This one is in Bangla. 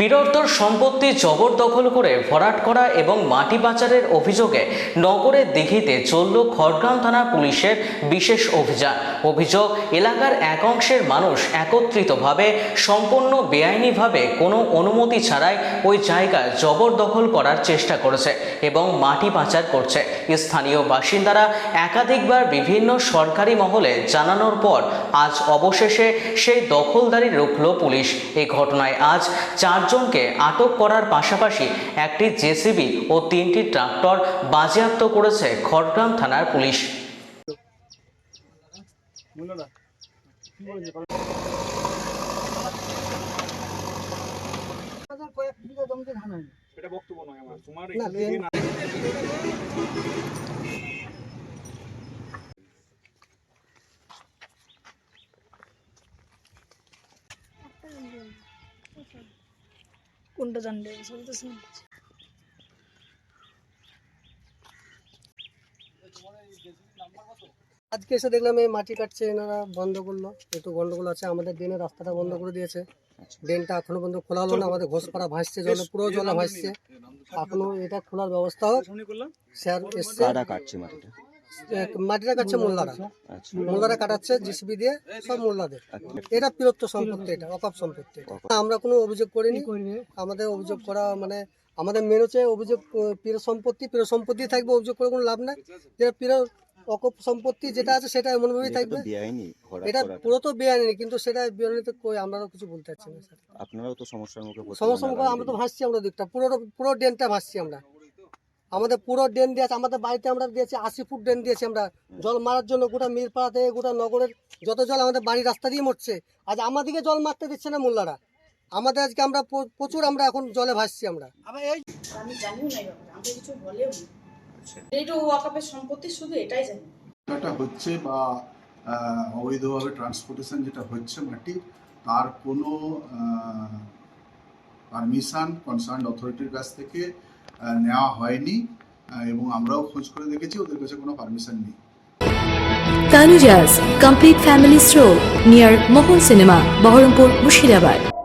পিরোত্তর সম্পত্তি জবরদখল করে ভরাট করা এবং মাটি পাচারের অভিযোগে নগরের দিঘিতে চলল খড়গ্রাম থানা পুলিশের বিশেষ অভিযান। অভিযোগ, এলাকার এক অংশের মানুষ একত্রিতভাবে, সম্পূর্ণ বেআইনিভাবে কোনো অনুমতি ছাড়াই ওই জায়গা জবরদখল করার চেষ্টা করেছে এবং মাটি পাচার করছে। স্থানীয় বাসিন্দারা একাধিকবার বিভিন্ন সরকারি মহলে জানানোর পর আজ অবশেষে সেই দখলদারি রুখল পুলিশ। এই ঘটনায় আজ চারজনকে আটক করার পাশাপাশি একটি জেসিবি ও তিনটি ট্রাক্টর বাজেয়াপ্ত করেছে খড়গ্রাম থানার পুলিশ। লে- না- কোনটা জানলে বলতেছে আজকে এসে দেখলাম এই মাটি কাটছে এনারা বন্ধ করল। একটু গন্ডগোল আছে আমাদের ড্রেনের রাস্তাটা বন্ধ করে দিয়েছে। ড্রেনটা এখনও পর্যন্ত খোলা হলো না আমাদের ঘোষপাড়া ভাসছে জলে পুরো জলে ভাসছে। এখনও এটা খোলার ব্যবস্থা হোক স্যার এসছে। কাটছে মাটিটা। মাটিটা কাটছে মোল্লারা আচ্ছা। মোল্লারা কাটাচ্ছে জিসিবি দিয়ে সব মোল্লাদের এটা পিরত্ব সম্পত্তি এটা অকপ সম্পত্তি আমরা কোনো অভিযোগ করিনি। আমাদের অভিযোগ করা মানে আমাদের মেন হচ্ছে অভিযোগ পীর সম্পত্তি পীর সম্পত্তি থাকবে অভিযোগ করে কোনো লাভ নাই। যেটা পীর অকপ সম্পত্তি যেটা আছে সেটা এমনভাবেই থাকবে। এটা পুরো তো বেআইনি কিন্তু সেটা বেআইনিতে কই আমরাও কিছু বলতে পারছি না স্যার। আপনারাও তো সমস্যার মুখে পড়তে সমস্যা মুখে আমরা তো ভাসছি আমরা দিকটা পুরো পুরো ড্রেনটা ভাসছি আমরা। আমাদের পুরো ড্রেন দিয়েছে আমাদের বাড়িতে আমরা দিয়েছি আশি ফুট ড্রেন দিয়েছি আমরা। জল মারার জন্য গোটা মিরপাড়া থেকে গোটা নগরের যত জল আমাদের বাড়ির রাস্তা দিয়ে মরছে। আজ আমাদেরকে জল মারতে দিচ্ছে না মোল্লারা। আমাদের আজকে আমরা প্রচুর আমরা এখন জলে ভাসছি আমরা। আমি জানিও না আমাকে কিছু বলেও নি। এটা ওয়াকাপের সম্পত্তি শুধু এটাই জানি। যেটা হচ্ছে বা অবৈধভাবে ট্রান্সপোর্টেশন যেটা হচ্ছে মাটি তার কোনো পারমিশন কনসার্ন অথরিটির কাছ থেকে নেওয়া হয়নি। এবং আমরাও খোঁজ করে দেখেছি, ওদের কাছে কোনো পারমিশন নেই। Tanujas complete family store near Mohan cinema Baharampur Murshidabad.